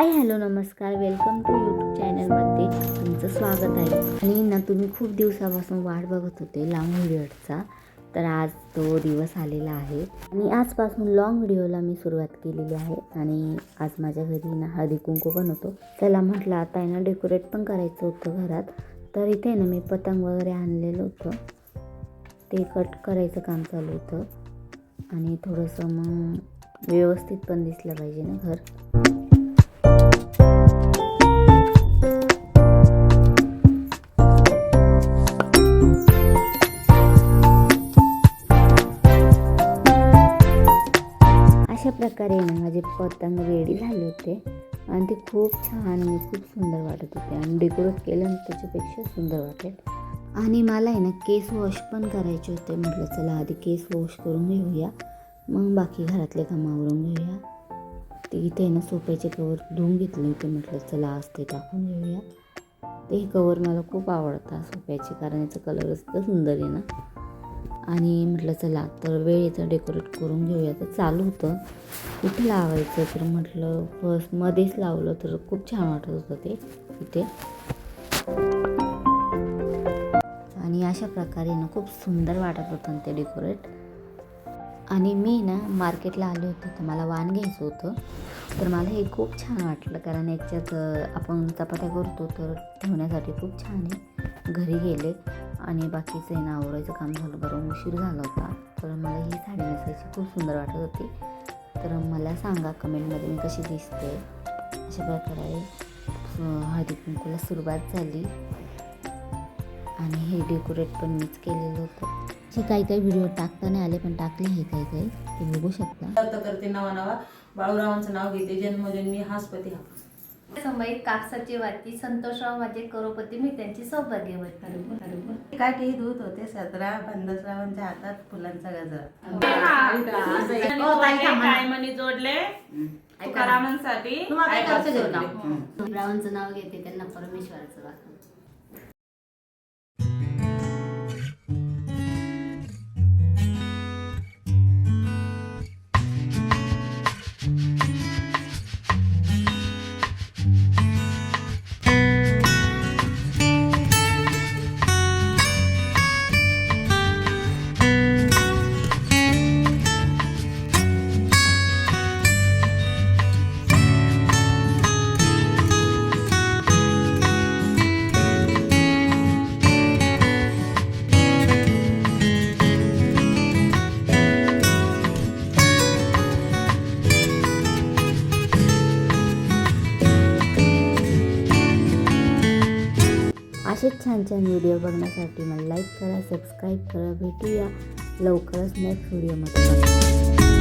हाय hello नमस्कार. Welcome to YouTube चॅनलमध्ये तुमचं स्वागत आहे. आणि ना तुम्ही खूप दिवसापासून वाट बघत होते लाँग व्हिडिओचा. तर आज तो दिवस आलेला आहे. आणि आजपासून लॉंग व्हिडिओला मी सुरुवात केलेली आहे. आणि आज माझ्या घरी ना हळदी कुंकू पण होतो. त्याला म्हटलं आता आहे ना डेकोरेट पण करायचं होतं घरात. तर इथे ना मी पतंग वगैरे आणलेलं होतं. ते कट करायचं काम चालू होतं. आणि थोडंसं मग व्यवस्थित पण दिसलं पाहिजे ना घर. अशा प्रकारे ना माझे पतंग रेडी झाले होते. आणि ते खूप छान आणि खूप सुंदर वाटत होते. आणि डेकोरेट केलं ना त्याच्यापेक्षा सुंदर वाटेल. आणि मला आहे ना केस वॉश पण करायचे होते. म्हटलं चला आधी केस वॉश करून घेऊया. मग बाकी घरातले कामावरून घेऊया. ते इथे आहे ना सोफ्याचे कवर धुवून घेतले होते. म्हटलं चला आज ते टाकून घेऊया. ते कवर मला खूप आवडतात सोफ्याचे. कारण याचा कलर इतकं सुंदर आहे ना. आणि म्हटलं चला तर वेळेचं डेकोरेट करून घेऊया. तर चालू होतं. कुठे लावायचं तर म्हटलं फर्स्ट मध्येच लावलं तर खूप छान वाटत होतं ते इथे. आणि अशा प्रकारे ना खूप सुंदर वाटत होतं ते डेकोरेट आणि मी ना मार्केटला आले होते तर मला वाण घ्यायचं होतं. तर मला हे खूप छान वाटलं कारण याच्यात आपण चपात्या करतो तर ठेवण्यासाठी खूप छान आहे. घरी गेले आणि बाकीचं आहे ना आवरायचं काम झालं बरं उशीर झाला होता. तर मला ही साडी नेसायची खूप सुंदर वाटत होती. तर मला सांगा कमेंटमध्ये मी कशी दिसते? अशा प्रकारे हळदी कुंकूला सुरुवात झाली. आणि हे डेकोरेट पण मीच केलेलं होतं. असे काही काही व्हिडिओ टाकता नाही आले पण टाकले हे काही काही. ते बघू शकता. करते नवा नवा बाळूरावांचं नाव घेते जन्मजन्मी हासपती हा. समयित कापसाची वाती संतोषराव माझे करोपती मी त्यांची सौभाग्यवती. काय काही दूध होते सतरा पंधरावांच्या हातात फुलांचा गजरा. जोडले. तुकारामांसाठी. रावांचं नाव घेते त्यांना परमेश्वराचं दाखव असेच छान छान व्हिडिओ बघण्यासाठी मला लाईक करा सबस्क्राईब करा भेटूया लवकरच नेक्स्ट व्हिडिओमध्ये